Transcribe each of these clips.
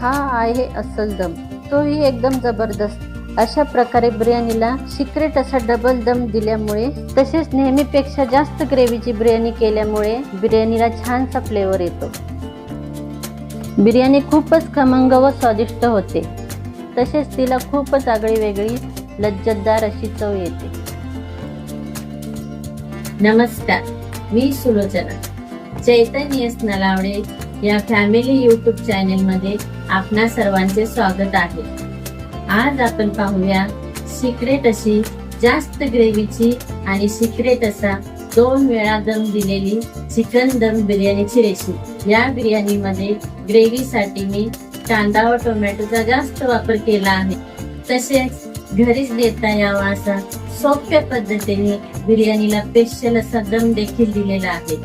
हा आहे अस्सल दम. तोही एकदम जबरदस्त. अशा प्रकारे बिर्याणीला सिक्रेट असा डबल दम दिल्यामुळे तसेच नेहमीपेक्षा जास्त ग्रेव्हीची बिर्याणी केल्यामुळे बिर्याणीला छानसा फ्लेवर येतो. बिर्याणी खूपच खमंग व स्वादिष्ट होते. तसेच तिला खूपच आगळी वेगळी लज्जतदार अशी चव येते. नमस्कार मी सुलोचना. चैतन्य नलावडे या फॅमिली यूट्यूब चॅनेलमध्ये आपणा सर्वांचे स्वागत आहे. आज आपण पाहूया सिक्रेट अशी जास्त ग्रेव्हीची आणि सिक्रेट असा दोन वेळा दम दिलेली चिकन दम बिर्याणीची रेसिपी या बिर्याणीमध्ये ग्रेव्हीसाठी मी कांदा व टोमॅटोचा जास्त वापर केला आहे. तसेच घरीच देता यावा असा सोप्या पद्धतीने बिर्याणीला स्पेशल असा दम देखील दिलेला आहे.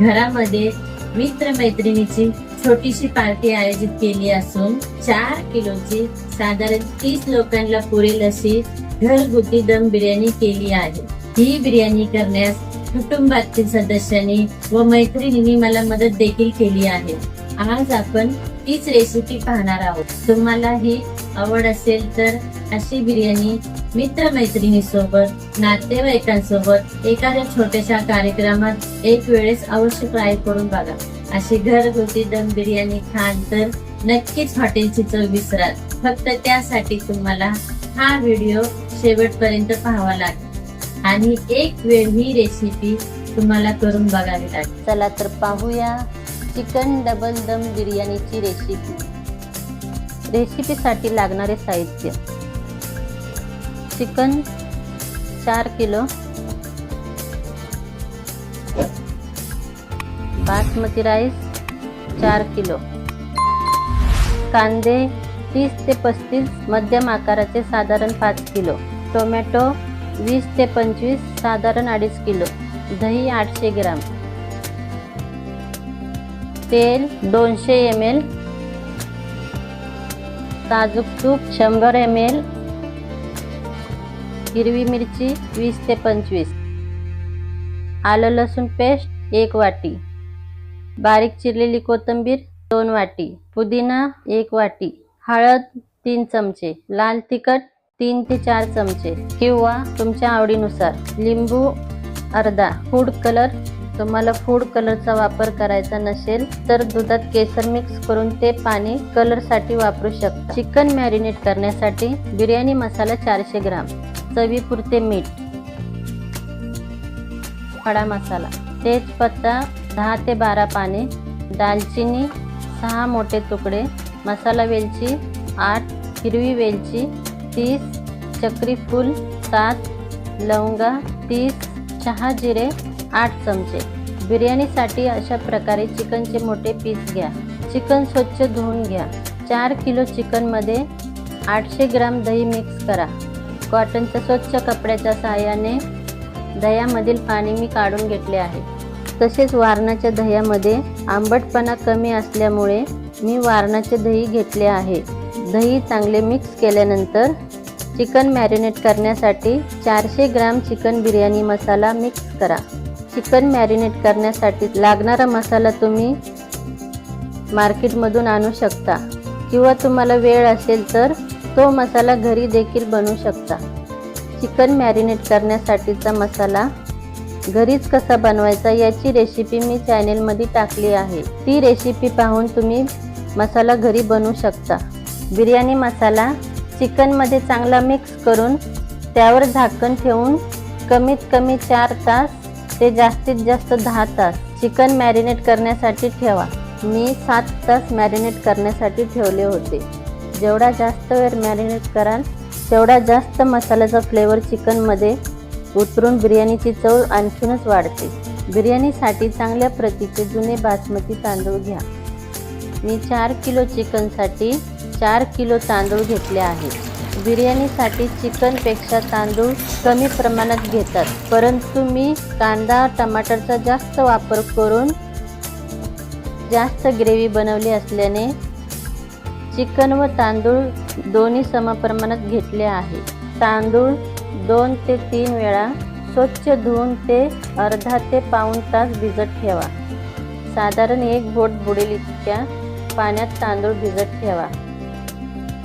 घरामध्ये मित्र मैत्रिणीची छोटीशी पार्टी आयोजित केली असून चार किलोची साधारण तीस लोकांना पुरेल अशी घरगुती दम बिर्याणी केली आहे. ही बिर्याणी करण्यास कुटुंबातील सदस्यांनी व मैत्रिणींनी मला मदत देखील केली आहे. आज आपण तीच रेसिपी पाहणार आहोत. तुम्हाला ही आवड असेल तर अशी बिर्याणी मित्र नातेवाईकांसोबत एखाद्या छोट्याशा कार्यक्रमात एक वेळेस अवश्य ट्राय करून बघा. अशी घरगुती दम बिर्याणी खान तर नक्कीच हॉटेलची चव विसराल. फक्त त्यासाठी तुम्हाला हा व्हिडिओ शेवटपर्यंत पाहावा लागेल. आणि एक वेळ ही रेसिपी तुम्हाला करून बघावी लागेल. चला तर पाहूया. चिकन डबल दम बिर्याणीची रेसिपी रेसिपीसाठी लागणारे साहित्य. चिकन चार किलो. बासमती राईस चार किलो. कांदे तीस ते पस्तीस मध्यम आकाराचे साधारण पाच किलो. टोमॅटो वीस ते पंचवीस साधारण अडीच किलो. दही आठशे ग्राम. तेल दोनशे एम एल साजूक तूप शंभर एम एल हिरवी मिरची वीस ते पंचवीस. आलं लसूण पेस्ट एक वाटी. बारीक चिरलेली कोथिंबीर दोन वाटी. पुदिना एक वाटी. हळद तीन चमचे. लाल तिखट तीन ते चार चमचे. किंवा तुमच्या आवडीनुसार. लिंबू अर्धा. फूड कलर तुम्हाला फूड कलरचा वापर करायचा नसेल तर दुधात केसर मिक्स करून ते पाणी कलरसाठी वापरू शकता. चिकन मॅरिनेट करण्यासाठी बिर्याणी मसाला चारशे ग्राम चवीपुरते मीठ खडा मसाला तेजपत्ता दहा ते बारा पाने दालचिनी सहा मोठे तुकडे मसाला वेलची आठ हिरवी वेलची तीस चक्री फूल सात लवंगा तीस चहा जिरे आठ चमचे. बिर्याणीसाठी अशा प्रकारे चिकनचे मोठे पीस घ्या. चिकन स्वच्छ धुवून घ्या. चार किलो चिकनमध्ये आठशे ग्राम दही मिक्स करा. कॉटनच्या स्वच्छ कपड्याच्या सहाय्याने दह्यामधील पाणी मी काढून घेतले आहे. तसेच वारणाच्या दह्यामध्ये आंबटपणा कमी असल्यामुळे मी वारणाचे दही घेतले आहे. दही चांगले मिक्स केल्यानंतर चिकन मॅरिनेट करण्यासाठी चारशे gram chicken biryani masala mix करा. चिकन मॅरिनेट करण्यासाठी लागणारा मसाला तुम्ही मार्केटमधून आणू शकता. किंवा तुम्हाला वेळ असेल तर तो मसाला घरी देखील बनवू शकता. चिकन मॅरिनेट करण्यासाठीचा मसाला घरीच कसा बनवायचा याची रेसिपी मी चॅनेलमध्ये टाकली आहे. ती रेसिपी पाहून तुम्ही मसाला घरी बनवू शकता. बिर्याणी मसाला चिकनमध्ये चांगला मिक्स करून त्यावर झाकण ठेवून कमीत कमी चार तास ते जास्तीत जास्त दहा तास चिकन मॅरिनेट करण्यासाठी ठेवा. मी सात तास मॅरिनेट करण्यासाठी ठेवले होते. जेवढा जास्त वेळ मॅरिनेट कराल तेवढा जास्त मसाल्याचा फ्लेवर चिकनमध्ये उतरून बिर्याणीची चव आणखीनच वाढते. बिर्याणीसाठी चांगल्या प्रतीचे जुने बासमती तांदूळ घ्या. मी चार किलो चिकनसाठी चार किलो तांदूळ घेतले आहेत. बिर्याणीसाठी चिकनपेक्षा तांदूळ कमी प्रमाणात घेतात परंतु मी कांदा टमाटरचा जास्त वापर करून जास्त ग्रेव्ही बनवली असल्याने चिकन व तांदूळ दोन्ही समप्रमाणात घेतले आहे. तांदूळ दोन ते तीन वेळा स्वच्छ धुवून ते अर्धा ते पाऊण तास भिजत ठेवा. साधारण एक बोट बुडेल इतक्या पाण्यात तांदूळ भिजत ठेवा.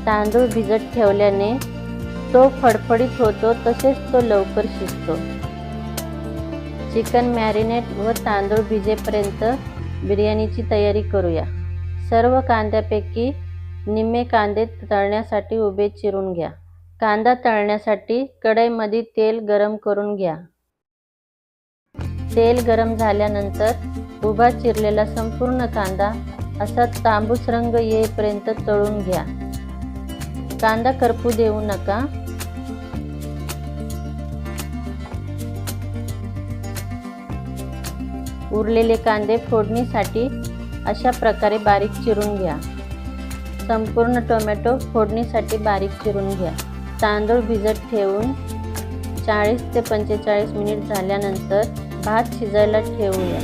तांदूळ भिजत ठेवल्याने तो फडफडीत होतो तसेच तो लवकर शिजतो. चिकन मॅरिनेट व तांदूळ भिजेपर्यंत बिर्याणीची तयारी करूया. सर्व कांद्यापैकी निम्मे कांदे तळण्यासाठी उभे चिरून घ्या. कांदा तळण्यासाठी कढईमध्ये तेल गरम करून घ्या. तेल गरम झाल्यानंतर उभा चिरलेला संपूर्ण कांदा असा तांबूस रंग येईपर्यंत तळून घ्या. कांदा करपू देऊ नका. उरलेले कांदे फोडणीसाठी अशा प्रकारे बारीक चिरून घ्या. संपूर्ण टोमॅटो फोडणीसाठी बारीक चिरून घ्या. तांदूळ भिजत ठेवून चाळीस ते पंचेचाळीस मिनिट झाल्यानंतर भात शिजायला ठेवूया.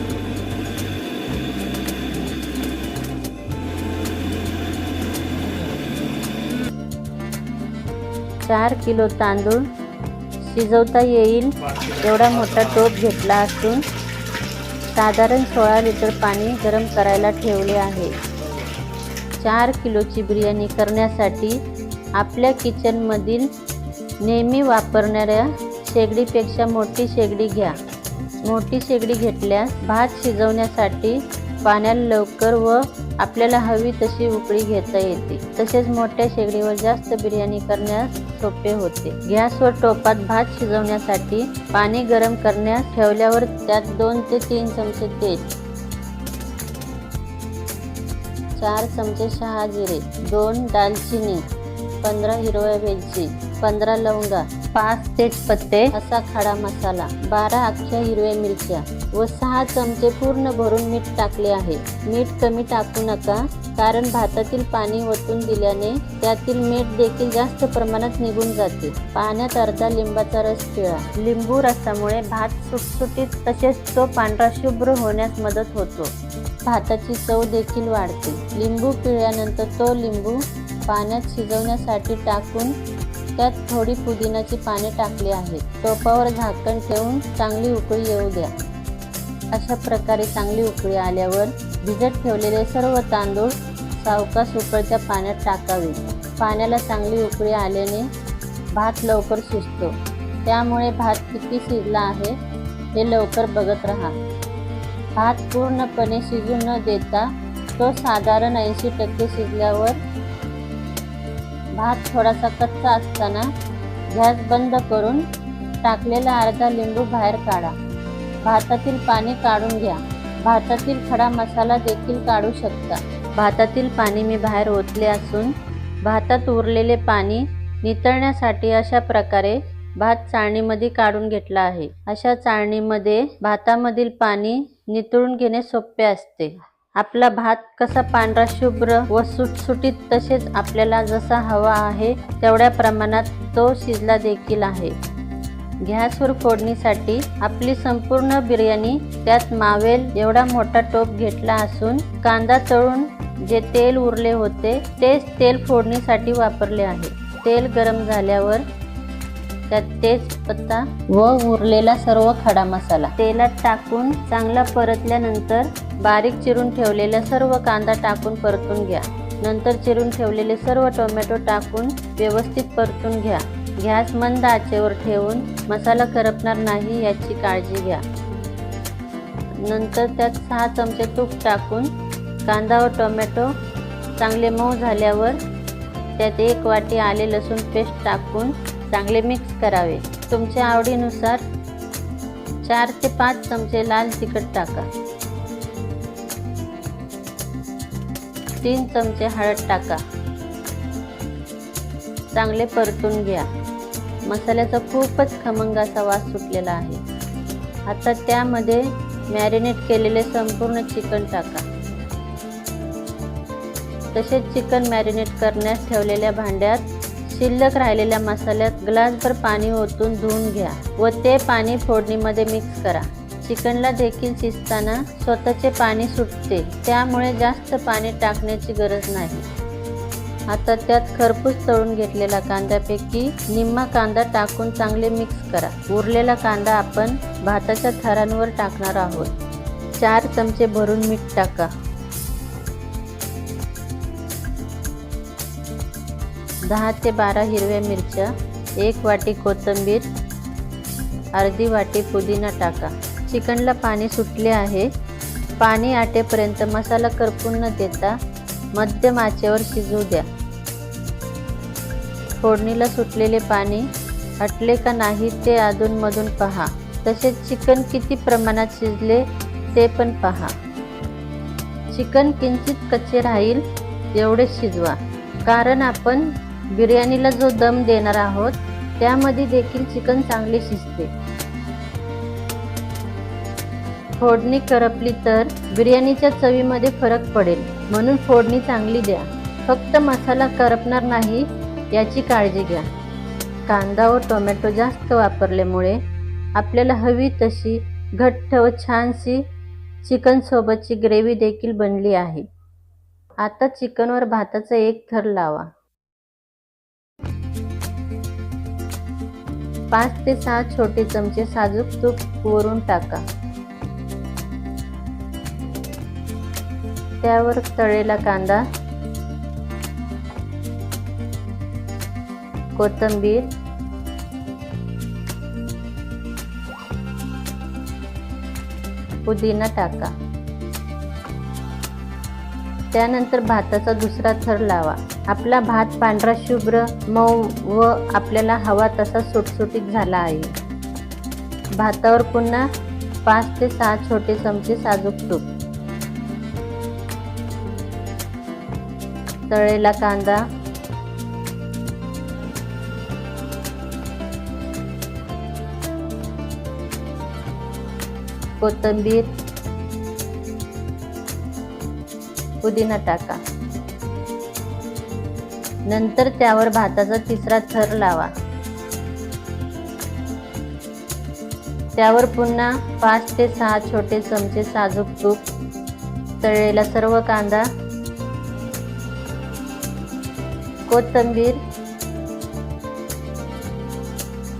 चार किलो तांदूळ शिजवता येईल. एवढा मोठा टोप घेतला असून साधारण सोळा लिटर पाणी गरम करायला ठेवले आहे. चार किलोची बिर्याणी करण्यासाठी आपल्या किचनमधील नेहमी वापरणाऱ्या शेगडीपेक्षा मोठी शेगडी घ्या. मोठी शेगडी घेतल्यास भात शिजवण्यासाठी पाण्याला लवकर व आपल्याला हवी तशी उकळी घेता येते. तसेच मोठ्या शेगडीवर जास्त बिर्याणी करण्यास सोपे होते. गॅसवर टोपात भात शिजवण्यासाठी पाणी गरम करण्यास ठेवल्यावर त्यात दोन ते तीन चमचे तेल चार चमचे शहा जिरे दोन दालचिनी पंधरा हिरव्या वेलची पंधरा लवंगा पाच तेजपत्ते असा खडा मसाला बारा अख्ख्या हिरव्या मिरच्या व सहा चमचे पूर्ण भरून मीठ टाकले आहे. मीठ कमी टाकू नका. कारण भातातील पाणी ओतून दिल्याने त्यातील मीठ देखील जास्त प्रमाणात निघून जाते. पाण्यात अर्धा लिंबाचा रस पिळा. लिंबू रसामुळे भात सुटसुटीत तसेच तो पांढरा शुभ्र होण्यास मदत होतो. भाताची चव देखील वाढते. लिंबू पिळल्यानंतर तो लिंबू पाण्यात शिजवण्यासाठी टाकून त्यात थोडी पुदिनाची पाने टाकली आहेत. टोपावर झाकण ठेवून चांगली उकळी येऊ द्या. अशा प्रकारे चांगली उकळी आल्यावर भिजत ठेवलेले सर्व तांदूळ सावकाश उकळच्या पाण्यात टाकावे. पाण्याला चांगली उकळी आल्याने भात लवकर शिजतो. त्यामुळे भात किती शिजला आहे हे लवकर बघत राहा. भात पूर्णपणे शिजू न देता तो साधारण ऐंशी टक्के शिजल्यावर भात थोडासा कच्चा असताना गॅस बंद करून टाकलेला अर्धा लिंबू बाहेर काढा. भातातील पाणी काढून घ्या. भातातील खडा मसाला देखील काढू शकता. भातातील पाणी मी बाहेर ओतले असून भातात उरलेले पाणी नितळण्यासाठी अशा प्रकारे भात चाळणीमध्ये काढून घेतला आहे. अशा चाळणीमध्ये भातामधील पाणी नितळून घेणे सोपे असते. आपला भात कसा पांढरा शुभ्र व सुटसुटीत तसेच आपल्याला जसा हवा आहे तेवढ्या प्रमाणात तो शिजला देखील आहे. गॅसवर फोडणीसाठी आपली संपूर्ण बिर्याणी त्यात मावेल एवढा मोठा टोप घेतला असून कांदा तळून जे तेल उरले होते तेच तेल फोडणीसाठी वापरले आहे. तेल गरम झाल्यावर त्यात तेजपत्ता व उरलेला सर्व खडा मसाला. तेलात टाकून चांगला परतल्यानंतर बारीक चिरून ठेवलेला सर्व कांदा टाकून परतून घ्या. नंतर चिरून ठेवलेले सर्व टोमॅटो टाकून व्यवस्थित परतून घ्या. गॅस मंद आचेवर ठेवून मसाला करपणार नाही याची काळजी घ्या. नंतर त्यात सहा चमचे तूप टाकून कांदा व टोमॅटो चांगले मऊ झाल्यावर त्यात एक वाटी आले लसूण पेस्ट टाकून चांगले मिक्स करावे. तुमच्या आवडीनुसार चार ते पाच चमचे लाल तिखट टाका. तीन चमचे हळद टाका. चांगले परतून घ्या. मसाल्याचा खूपच खमंग असा वास सुटलेला आहे. आता त्यामध्ये मॅरिनेट केलेले संपूर्ण चिकन टाका. तसेच चिकन मॅरिनेट करण्यास ठेवलेल्या भांड्यात शिल्लक राहिलेल्या मसाल्यात ग्लासभर पाणी ओतून धुवून घ्या व ते पाणी फोडणीमध्ये मिक्स करा. चिकनला देखील शिजताना स्वतःचे पाणी सुटते त्यामुळे जास्त पाणी टाकण्याची गरज नाही. आता त्यात खरपूस तळून घेतलेला कांद्यापैकी निम्मा कांदा टाकून चांगले मिक्स करा. उरलेला कांदा आपण भाताच्या थरांवर टाकणार आहोत. चार चमचे भरून मीठ टाका. दहा ते बारा हिरव्या मिरच्या एक वाटी कोथिंबीर अर्धी वाटी पुदिना टाका. चिकनला पाणी सुटले आहे. पाणी आटेपर्यंत मसाला करपून न देता मध्यम आचेवर शिजू द्या. फोडणीला सुटलेले पाणी आटले का नाही ते अधूनमधून पहा. तसेच चिकन किती प्रमाणात शिजले ते पण पहा. चिकन किंचित कच्चे राहील एवढे शिजवा. कारण आपण बिर्याणीला जो दम देणार आहोत त्यामध्ये देखील चिकन चांगले शिजते. फोडणी करपली तर बिर्याणीच्या चवीमध्ये फरक पडेल. म्हणून फोडणी चांगली द्या. फक्त मसाला करपणार नाही याची काळजी घ्या. कांदा व टोमॅटो जास्त वापरल्यामुळे आपल्याला हवी तशी घट्ट व छानशी चिकन सोबतची ग्रेव्ही देखील बनली आहे. आता चिकनवर भाताचा एक थर लावा. पाच ते सहा छोटे चमचे साजूक तूप वरून टाका. त्यावर तळेला कांदा कोथिंबीर. पुदिना टाका. त्यानंतर भाताचा दुसरा थर लावा. आपला भात पांढरा शुभ्र मऊ व आपल्याला हवा तसा सुटसुटीत झाला आहे. भातावर पुन्हा पाच ते सहा छोटे चमचे साजूक तूप. तळेला कांदा कोथिंबीर पुदिना टाका. नंतर त्यावर भाताचा तिसरा थर लावा. त्यावर पुन्हा पाच ते सहा छोटे चमचे साजूक तूप तळलेला सर्व कांदा कोथिंबीर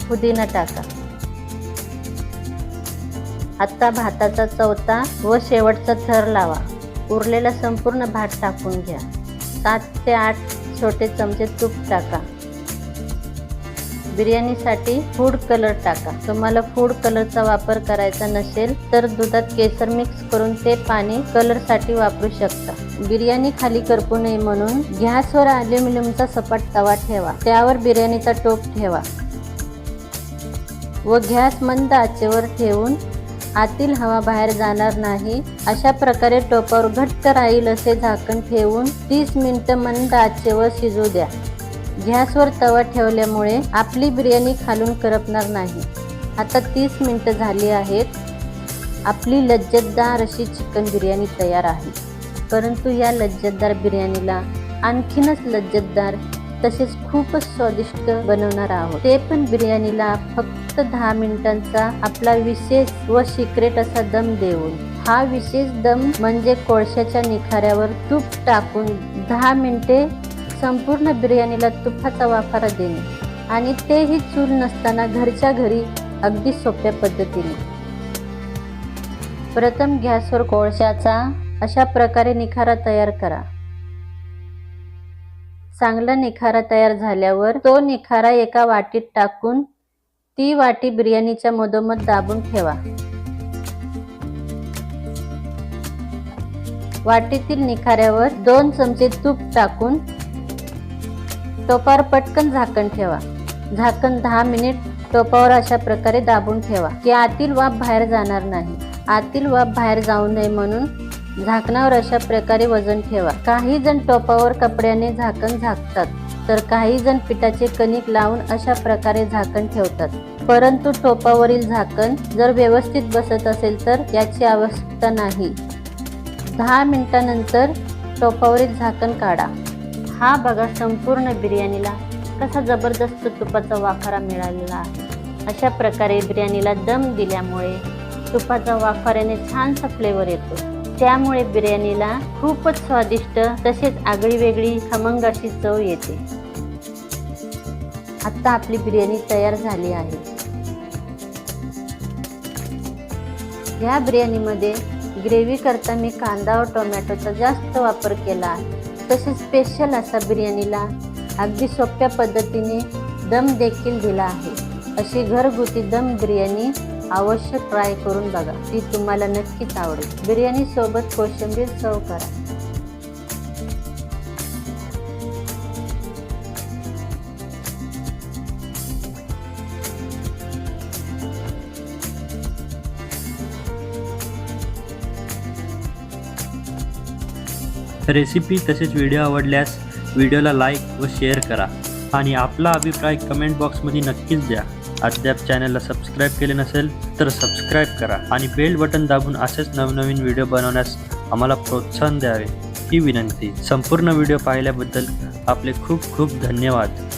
पुदिना टाका. आत्ता भाताचा चौथा व शेवटचा थर लावा. उरलेला संपूर्ण भात टाकून घ्या. सात ते आठ छोटे चमचे तूप टाका. बिर्याणीसाठी फूड कलर टाका. तुम्हाला फूड कलरचा वापर करायचा नसेल तर दुधात केसर मिक्स करून ते पाणी कलरसाठी वापरू शकता. बिर्याणी खाली करपू नये म्हणून गॅसवर अल्युमिनियमचा सपाट तवा ठेवा. त्यावर बिर्याणीचा टोप ठेवा. व गॅस मंद आचेवर ठेवून आतील हवा बाहेर जाणार नाही. अशा प्रकारे टोपावर घट्ट राहील असे झाकण ठेवून तीस मिनिटं मंद आचेवर शिजू द्या. गॅसवर तवा ठेवल्यामुळे आपली बिर्याणी खालून करपणार नाही. आता तीस मिनिटं झाली आहेत. आपली लज्जतदार अशी चिकन बिर्याणी तयार आहे. परंतु या लज्जतदार बिर्याणीला आणखीनच लज्जतदार तसेच खूपच स्वादिष्ट बनवणार आहोत. ते पण बिर्याणीला फक्त दहा मिनिटांचा आपला विशेष व सिक्रेट असा दम देऊन. हा विशेष दम म्हणजे कोळशाच्या निखाऱ्यावर तूप टाकून दहा मिनिटे संपूर्ण बिर्याणीला तुपाचा वाफारा देणे. आणि तेही चूल नसताना घरच्या घरी अगदी सोप्या पद्धतीने. प्रथम गॅसवर कोळशाचा अशा प्रकारे निखारा तयार करा. चांगला निखारा तयार झाल्यावर तो निखारा एका वाटीत टाकून ती वाटी बिर्याणीच्या मधोमध दाबून ठेवा. वाटीतील निखाऱ्यावर दोन चमचे तूप टाकून टोपावर पटकन झाकण ठेवा. झाकण दहा मिनिट टोपावर अशा प्रकारे दाबून ठेवा की आतील वाफ बाहेर जाणार नाही. आतील वाफ बाहेर जाऊ नये म्हणून झाकणावर अशा प्रकारे वजन ठेवा. काही जण टोपावर कपड्याने झाकण झाकतात. तर काही जण पिठाचे कणिक लावून अशा प्रकारे झाकण ठेवतात. परंतु टोपावरील झाकण जर व्यवस्थित बसत असेल तर याची आवश्यकता नाही. दहा मिनिटानंतर टोपावरील झाकण काढा. हा बघा संपूर्ण बिर्याणीला कसा जबरदस्त तुपाचा वाफारा मिळालेला आहे. अशा प्रकारे बिर्याणीला दम दिल्यामुळे तुपाचा वाफाऱ्याने छानसा फ्लेवर येतो. त्यामुळे बिर्याणीला खूपच स्वादिष्ट तसेच आगळी वेगळी खमंग अशी चव येते. आत्ता आपली बिर्याणी तयार झाली आहे. ह्या बिर्याणीमध्ये ग्रेव्ही करता मी कांदा व टोमॅटोचा जास्त वापर केला तसेच स्पेशल असा बिर्याणीला अगदी सोप्या पद्धतीने दम देखील दिला आहे. अशी घरगुती दम बिर्याणी अवश्य ट्राय करून बघा. ती तुम्हाला नक्कीच आवडेल. बिर्याणीसोबत कोशिंबीर सर्व करा. रेसिपी तसेच व्हिडिओ आवडल्यास व्हिडिओला लाईक व शेअर करा. आणि आपला अभिप्राय कमेंट बॉक्समध्ये नक्कीच द्या. अद्याप चॅनलला सबस्क्राईब केले नसेल तर सबस्क्राईब करा. आणि बेल बटन दाबून असेच नवनवीन व्हिडिओ बनवण्यास आम्हाला प्रोत्साहन द्यावे. ही विनंती. संपूर्ण व्हिडिओ पाहिल्याबद्दल आपले खूप खूप धन्यवाद.